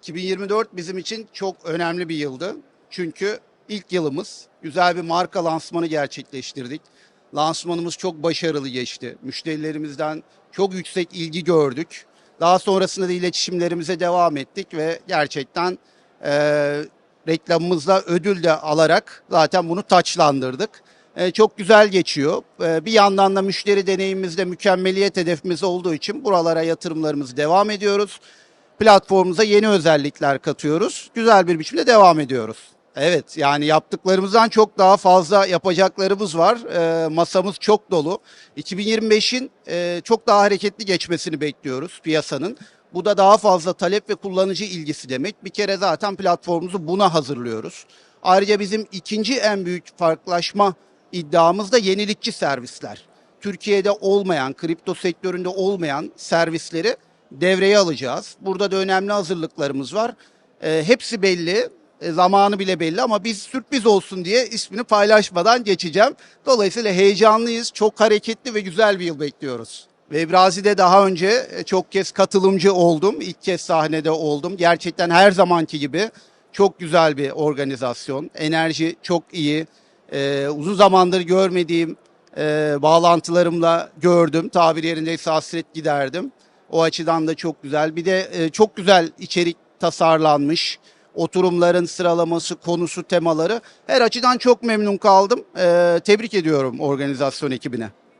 2024 bizim için çok önemli bir yıldı. Çünkü ilk yılımız güzel bir marka lansmanı gerçekleştirdik. Lansmanımız çok başarılı geçti. Müşterilerimizden çok yüksek ilgi gördük. Daha sonrasında da iletişimlerimize devam ettik ve gerçekten eee reklamımızla ödül de alarak zaten bunu taçlandırdık. Eee, çok güzel geçiyor. Eee, bir yandan da müşteri deneyimimizde mükemmeliyet hedefimiz olduğu için buralara yatırımlarımızı devam ediyoruz platformumuza yeni özellikler katıyoruz. Güzel bir biçimde devam ediyoruz. Evet yani yaptıklarımızdan çok daha fazla yapacaklarımız var. Ee, masamız çok dolu. 2025'in e, çok daha hareketli geçmesini bekliyoruz piyasanın. Bu da daha fazla talep ve kullanıcı ilgisi demek. Bir kere zaten platformumuzu buna hazırlıyoruz. Ayrıca bizim ikinci en büyük farklılaşma iddiamız da yenilikçi servisler. Türkiye'de olmayan, kripto sektöründe olmayan servisleri devreye alacağız. Burada da önemli hazırlıklarımız var. E, hepsi belli, e, zamanı bile belli ama biz sürpriz olsun diye ismini paylaşmadan geçeceğim. Dolayısıyla heyecanlıyız, çok hareketli ve güzel bir yıl bekliyoruz. Webrazi'de daha önce e, çok kez katılımcı oldum. İlk kez sahnede oldum. Gerçekten her zamanki gibi çok güzel bir organizasyon. Enerji çok iyi. E, uzun zamandır görmediğim e, bağlantılarımla gördüm. Tabir yerindeyse hasret giderdim. O açıdan da çok güzel. Bir de e, çok güzel içerik tasarlanmış. Oturumların sıralaması, konusu, temaları. Her açıdan çok memnun kaldım. E, tebrik ediyorum organizasyon ekibine.